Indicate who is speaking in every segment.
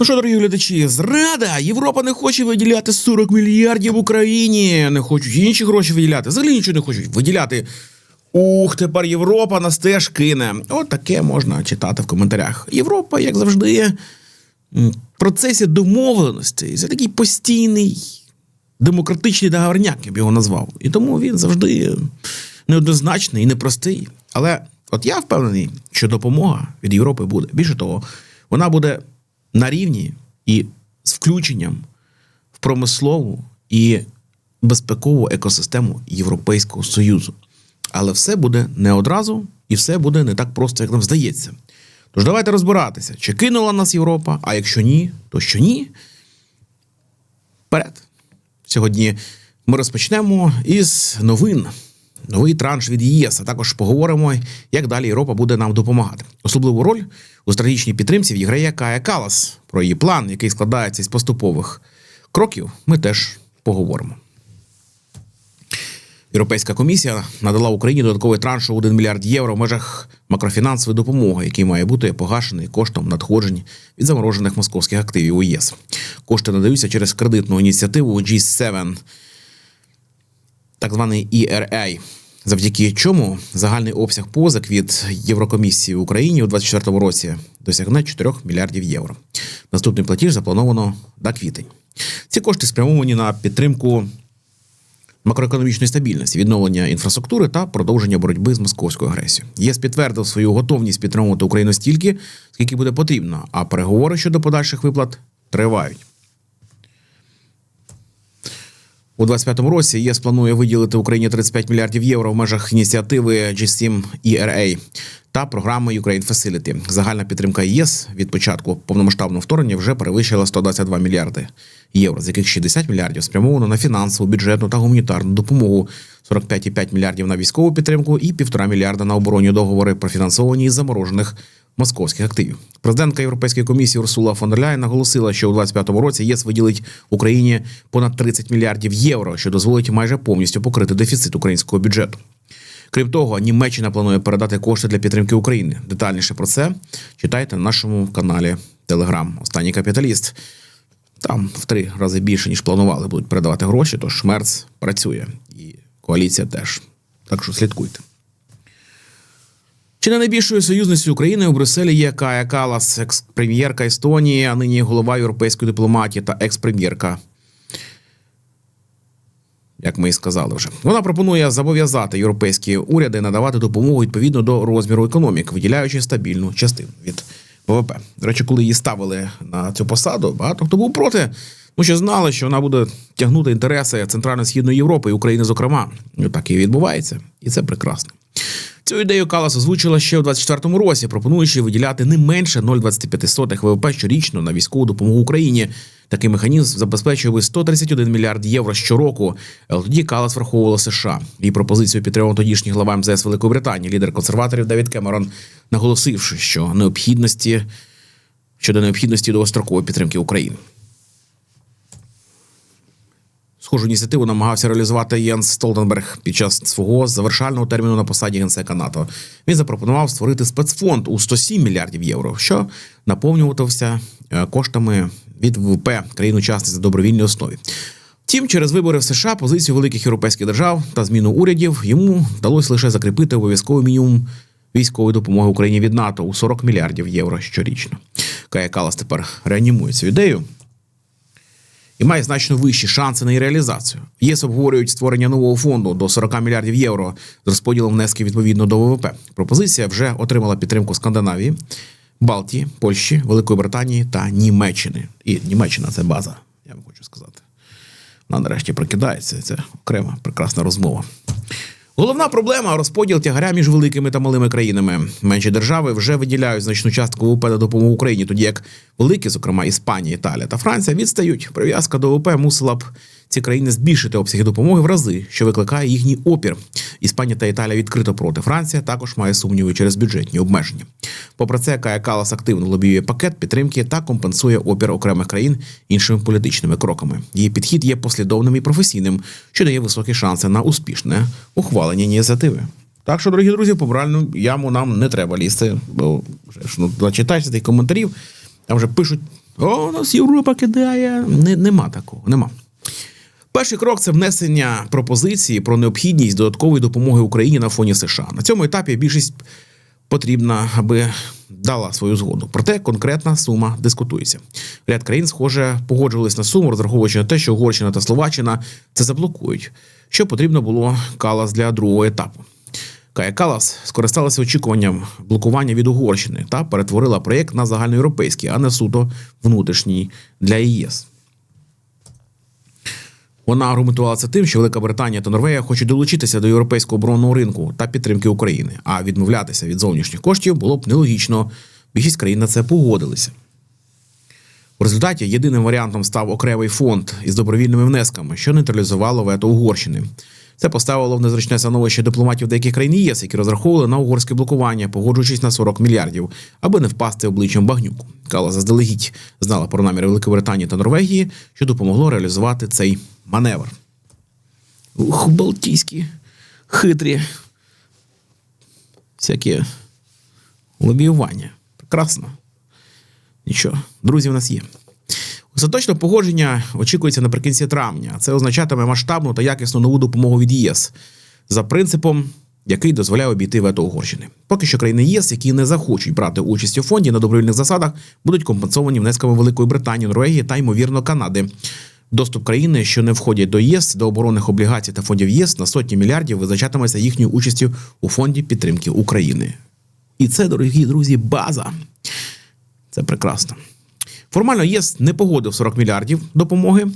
Speaker 1: Ну що, дорогі глядачі, зрада! Європа не хоче виділяти 40 мільярдів Україні. Не хочуть інші гроші виділяти. Взагалі нічого не хочуть виділяти. Ух, тепер Європа нас теж кине. От таке можна читати в коментарях. Європа, як завжди, в процесі домовленості. Це такий постійний демократичний договорняк, я б його назвав. І тому він завжди неоднозначний і непростий. Але от я впевнений, що допомога від Європи буде. Більше того, вона буде на рівні і з включенням в промислову і безпекову екосистему Європейського Союзу. Але все буде не одразу, і все буде не так просто, як нам здається. Тож давайте розбиратися, чи кинула нас Європа, а якщо ні, то що ні. Вперед. Сьогодні ми розпочнемо із новин. Новий транш від ЄС, а також поговоримо, як далі Європа буде нам допомагати. Особливу роль у стратегічній підтримці відіграє Кая Калас. Про її план, який складається із поступових кроків, ми теж поговоримо. Європейська комісія надала Україні додатковий транш у 1 мільярд євро в межах макрофінансової допомоги, який має бути погашений коштом надходжень від заморожених московських активів у ЄС. Кошти надаються через кредитну ініціативу G7, так званий ERA, завдяки чому загальний обсяг позик від Єврокомісії в Україні у 2024 році досягне 4 мільярдів євро. Наступний платіж заплановано на квітень. Ці кошти спрямовані на підтримку макроекономічної стабільності, відновлення інфраструктури та продовження боротьби з московською агресією. ЄС підтвердив свою готовність підтримувати Україну стільки, скільки буде потрібно, а переговори щодо подальших виплат тривають. У 25-му році ЄС планує виділити Україні 35 мільярдів євро в межах ініціативи G7 ERA та програми Ukraine Facility. Загальна підтримка єС від початку повномасштабного вторгнення вже перевищила 122 мільярди євро, з яких 60 мільярдів спрямовано на фінансову, бюджетну та гуманітарну допомогу, 45,5 мільярдів на військову підтримку і 1,5 мільярда на оборонні договори, профінансовані із заморожених московських активів. Президентка Європейської комісії Урсула фон дер Ляєн наголосила, що у 2025 році ЄС виділить Україні понад 30 мільярдів євро, що дозволить майже повністю покрити дефіцит українського бюджету. Крім того, Німеччина планує передати кошти для підтримки України. Детальніше про це читайте на нашому каналі Телеграм. Останній капіталіст. Там в три рази більше ніж планували, будуть передавати гроші. Тож Шмерц працює і коаліція теж. Так що слідкуйте. Чи не найбільшою союзницею України у Брюсселі є Кая Калас, екс-прем'єрка Естонії, а нині голова європейської дипломатії та екс-прем'єрка. Як ми і сказали вже, вона пропонує зобов'язати європейські уряди надавати допомогу відповідно до розміру економік, виділяючи стабільну частину від ВВП. До речі, коли її ставили на цю посаду, багато хто був проти, тому що знали, що вона буде тягнути інтереси Центрально-Східної Європи і України, зокрема. Так і відбувається, і це прекрасно. Цю ідею Калас озвучила ще у 24-му році, пропонуючи виділяти не менше 0,25 ВВП щорічно на військову допомогу Україні. Такий механізм забезпечує би 131 мільярд євро щороку. Але тоді Калас враховувала США. Її пропозицію підтримав тодішній глава МЗС Великої Британії, лідер консерваторів Девід Кемерон, наголосивши, що необхідності щодо необхідності довгострокової підтримки України. Схожу ініціативу намагався реалізувати Єнс Столтенберг під час свого завершального терміну на посаді генсека НАТО. Він запропонував створити спецфонд у 107 мільярдів євро, що наповнюватися е, коштами від ВВП країн-учасниць на добровільній основі. Втім, через вибори в США позицію великих європейських держав та зміну урядів йому вдалося лише закріпити обов'язковий мінімум військової допомоги Україні від НАТО у 40 мільярдів євро щорічно. Кая Калас тепер реанімує цю ідею і має значно вищі шанси на її реалізацію. ЄС обговорюють створення нового фонду до 40 мільярдів євро з розподілом внесків відповідно до ВВП. Пропозиція вже отримала підтримку Скандинавії, Балтії, Польщі, Великої Британії та Німеччини. І Німеччина це база, я вам хочу сказати. Вона нарешті прокидається. Це окрема прекрасна розмова. Головна проблема розподіл тягаря між великими та малими країнами. Менші держави вже виділяють значну частку ВВП на допомогу Україні, тоді як великі, зокрема Іспанія, Італія та Франція, відстають. Прив'язка до ВВП мусила б ці країни збільшити обсяги допомоги в рази, що викликає їхній опір. Іспанія та Італія відкрито проти. Франція також має сумніви через бюджетні обмеження. Попри це, Кая Калас активно лобіює пакет підтримки та компенсує опір окремих країн іншими політичними кроками. Її підхід є послідовним і професійним, що дає високі шанси на успішне ухвалення ініціативи. Так що, дорогі друзі, по моральну яму нам не треба лізти, бо вже ж ну, зачитайся тих коментарів. Там вже пишуть О, нас Європа кидає. Не, нема такого, нема. Перший крок це внесення пропозиції про необхідність додаткової допомоги Україні на фоні США. На цьому етапі більшість потрібна, аби дала свою згоду. Проте конкретна сума дискутується. Ряд країн, схоже, погоджувались на суму, розраховуючи на те, що Угорщина та Словаччина це заблокують. Що потрібно було Калас для другого етапу. Кая Калас скористалася очікуванням блокування від Угорщини та перетворила проєкт на загальноєвропейський, а не суто внутрішній для ЄС. Вона аргументувала це тим, що Велика Британія та Норвегія хочуть долучитися до європейського оборонного ринку та підтримки України, а відмовлятися від зовнішніх коштів було б нелогічно. Більшість країн на це погодилися. В результаті єдиним варіантом став окремий фонд із добровільними внесками, що нейтралізувало вето Угорщини. Це поставило в незручне становище дипломатів деяких країн ЄС, які розраховували на угорське блокування, погоджуючись на 40 мільярдів, аби не впасти обличчям багнюку. Кала заздалегідь знала про наміри Великої Британії та Норвегії, що допомогло реалізувати цей маневр. Ух, балтійські, хитрі. Всякі лобіювання. Прекрасно. Нічого, друзі в нас є. Остаточне погодження очікується наприкінці травня. Це означатиме масштабну та якісну нову допомогу від ЄС за принципом, який дозволяє обійти вето Угорщини. Поки що країни ЄС, які не захочуть брати участь у фонді на добровільних засадах, будуть компенсовані внесками Великої Британії, Норвегії та ймовірно Канади. Доступ країни, що не входять до ЄС, до оборонних облігацій та фондів ЄС на сотні мільярдів визначатиметься їхньою участю у фонді підтримки України. І це, дорогі друзі, база. Це прекрасно. Формально ЄС не погодив 40 мільярдів допомоги.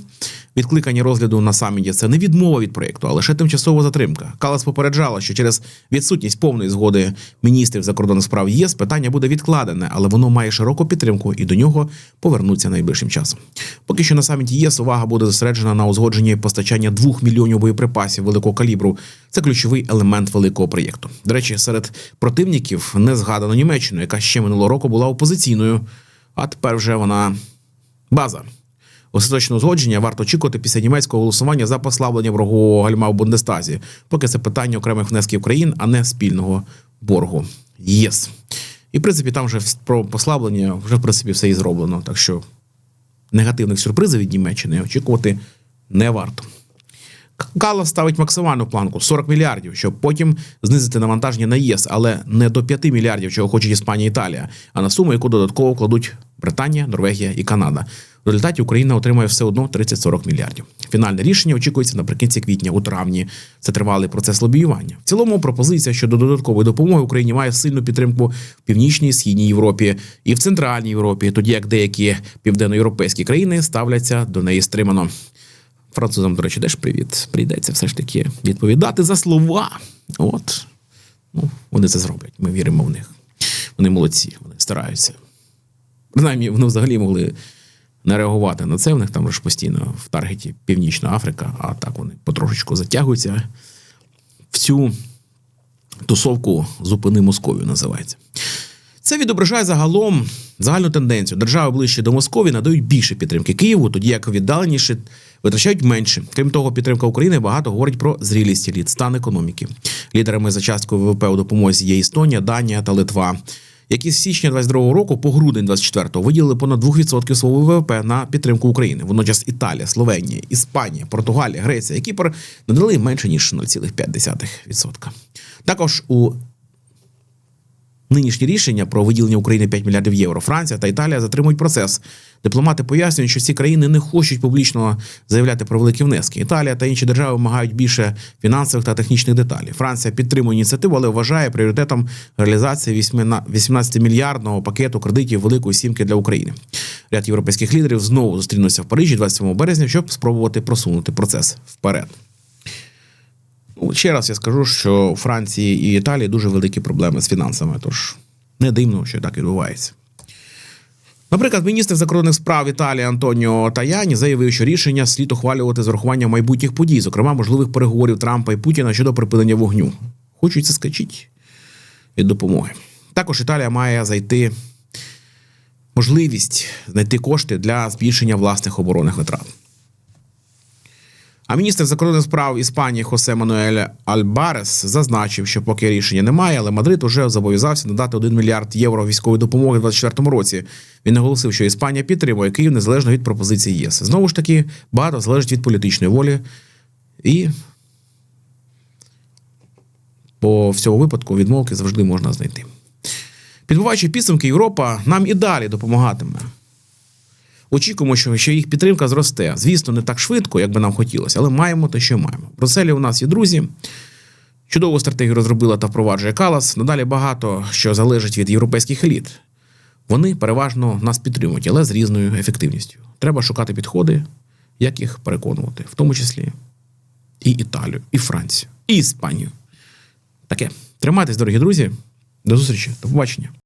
Speaker 1: Відкликання розгляду на саміті це не відмова від проєкту, а лише тимчасова затримка. Калас попереджала, що через відсутність повної згоди міністрів закордонних справ ЄС питання буде відкладене, але воно має широку підтримку і до нього повернуться найближчим часом. Поки що на саміті ЄС увага буде зосереджена на узгодженні постачання двох мільйонів боєприпасів великого калібру. Це ключовий елемент великого проєкту. До речі, серед противників не згадано Німеччину, яка ще минулого року була опозиційною, а тепер вже вона база. Остаточне узгодження варто очікувати після німецького голосування за послаблення врагового гальма в Бундестазі, поки це питання окремих внесків країн, а не спільного боргу. ЄС. І в принципі, там вже про послаблення вже в принципі все і зроблено. Так що негативних сюрпризів від Німеччини очікувати не варто. Кала ставить максимальну планку 40 мільярдів, щоб потім знизити навантаження на ЄС, але не до 5 мільярдів, чого хочуть Іспанія і Італія, а на суму, яку додатково вкладуть Британія, Норвегія і Канада. В результаті Україна отримає все одно 30-40 мільярдів. Фінальне рішення очікується наприкінці квітня, у травні. Це тривалий процес лобіювання. В цілому пропозиція щодо додаткової допомоги Україні має сильну підтримку в північній і східній Європі і в центральній Європі, тоді як деякі південноєвропейські країни ставляться до неї стримано. Французам, до речі, теж привіт. Прийдеться все ж таки відповідати за слова. От. Ну, вони це зроблять. Ми віримо в них. Вони молодці, вони стараються. Принаймні, вони взагалі могли не реагувати на це. В них там ж постійно в таргеті Північна Африка, а так вони потрошечку затягуються в цю тусовку зупини Московію називається. Це відображає загалом загальну тенденцію. Держави ближче до Москові надають більше підтримки Києву, тоді як віддаленіше витрачають менше. Крім того, підтримка України багато говорить про зрілість еліт, стан економіки. Лідерами за часткою ВВП у допомозі є Естонія, Данія та Литва. Які з січня 22 року по грудень 24-го виділили понад 2% свого ВВП на підтримку України. Водночас Італія, Словенія, Іспанія, Португалія, Греція, Кіпр надали менше ніж 0,5%. Також у Нинішні рішення про виділення України 5 мільярдів євро. Франція та Італія затримують процес. Дипломати пояснюють, що ці країни не хочуть публічно заявляти про великі внески. Італія та інші держави вимагають більше фінансових та технічних деталей. Франція підтримує ініціативу, але вважає пріоритетом реалізації 18-мільярдного пакету кредитів Великої сімки для України. Ряд європейських лідерів знову зустрінуться в Парижі 27 березня, щоб спробувати просунути процес вперед. Ну, ще раз я скажу, що у Франції і Італії дуже великі проблеми з фінансами, тож не дивно, що так відбувається. Наприклад, міністр закордонних справ Італії Антоніо Таяні заявив, що рішення слід ухвалювати з урахуванням майбутніх подій, зокрема можливих переговорів Трампа і Путіна щодо припинення вогню. Хочуть це скачіть від допомоги. Також Італія має зайти можливість знайти кошти для збільшення власних оборонних витрат. А міністр закордонних справ Іспанії Хосе Мануель Альбарес зазначив, що поки рішення немає, але Мадрид уже зобов'язався надати 1 мільярд євро військової допомоги в 2024 році. Він наголосив, що Іспанія підтримує Київ незалежно від пропозиції ЄС. Знову ж таки, багато залежить від політичної волі і по всьому випадку відмовки завжди можна знайти. Підбиваючи підсумки, Європа нам і далі допомагатиме. Очікуємо, що, їх підтримка зросте. Звісно, не так швидко, як би нам хотілося, але маємо те, що маємо. В Брюсселі у нас є друзі. Чудову стратегію розробила та впроваджує Калас. Надалі багато що залежить від європейських еліт. Вони переважно нас підтримують, але з різною ефективністю. Треба шукати підходи, як їх переконувати, в тому числі і Італію, і Францію, і Іспанію. Таке. Тримайтесь, дорогі друзі. До зустрічі, до побачення.